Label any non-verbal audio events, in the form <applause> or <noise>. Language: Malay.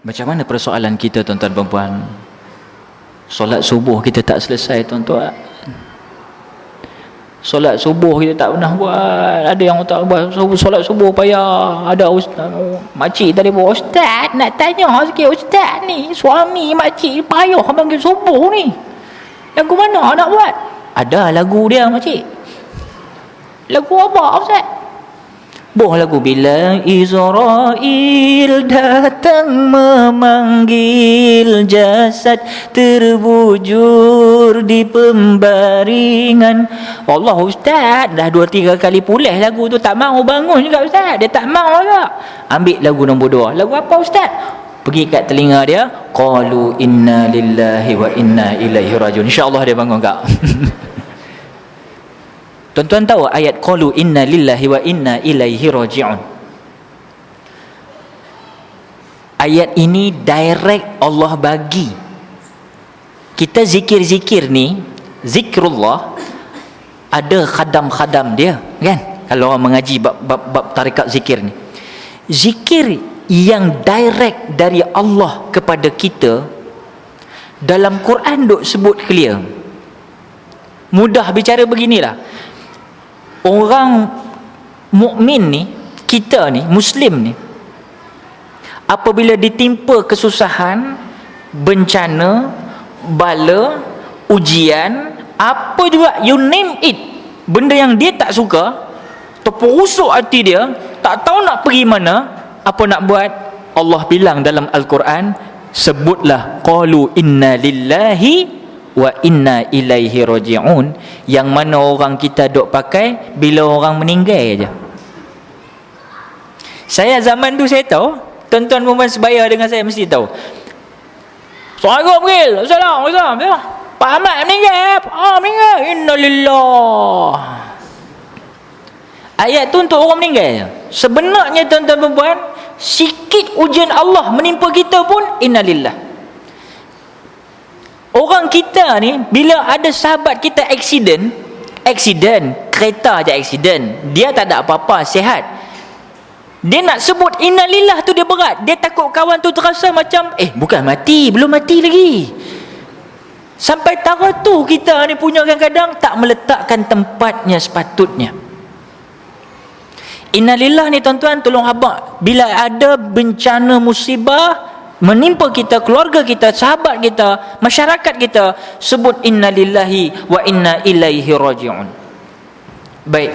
Macam mana persoalan kita tuan-tuan dan puan? Solat subuh kita tak selesai tuan-tuan. Solat subuh kita tak pernah buat. Ada yang tak buat solat subuh payah. Ada ustaz, makcik tadi buat ustaz nak tanya sikit ustaz ni suami makcik payah panggil subuh ni. Lagu mana nak buat? Ada lagu dia makcik. Lagu apa ustaz? Boh lagu bila Israel datang memanggil jasad terbujur di pembaringan. Allah ustaz dah dua tiga kali pulih lagu tu tak mau bangun juga ustaz. Dia tak mau juga. Ambil lagu nombor dua. Lagu apa ustaz? Pergi kat telinga dia, qalu inna lillahi wa inna ilaihi rajiun. Insya-Allah dia bangun kak. <laughs> Tuan-tuan tahu ayat qalu inna lillahi wa inna ilaihi raji'un. Ayat ini direct Allah bagi. Kita zikir-zikir ni, zikrullah ada khadam-khadam dia, kan? Kalau orang mengaji bab bab, bab tarikat zikir ni. Zikir yang direct dari Allah kepada kita dalam Quran duk sebut clear. Mudah bicara beginilah orang mukmin ni kita ni muslim ni apabila ditimpa kesusahan bencana bala ujian apa juga you name it benda yang dia tak suka terperusuk hati dia tak tahu nak pergi mana apa nak buat? Allah bilang dalam Al-Quran sebutlah qalu inna lillahi wa inna ilaihi raji'un yang mana orang kita duk pakai bila orang meninggal aja. Saya zaman tu saya tahu tuan-tuan perempuan sebaya dengan saya mesti tahu. Assalamualaikum Gil Assalamualaikum Pak Ahmad meninggal Ah meninggal. Innalillah. Ayat tu untuk orang meninggal. Sebenarnya tuan-tuan perempuan Sikit ujian Allah menimpa kita pun Innalillah Orang kita ni bila ada sahabat kita accident, accident, kereta aja accident, dia tak ada apa-apa, sihat. Dia nak sebut innalillah tu dia berat. Dia takut kawan tu terasa macam eh bukan mati, belum mati lagi. Sampai tara tu kita ni punya kadang-kadang tak meletakkan tempatnya sepatutnya. Innalillah ni tuan-tuan tolong abang bila ada bencana musibah menimpa kita, keluarga kita, sahabat kita, masyarakat kita, sebut innalillahi wa inna ilaihi raji'un. Baik.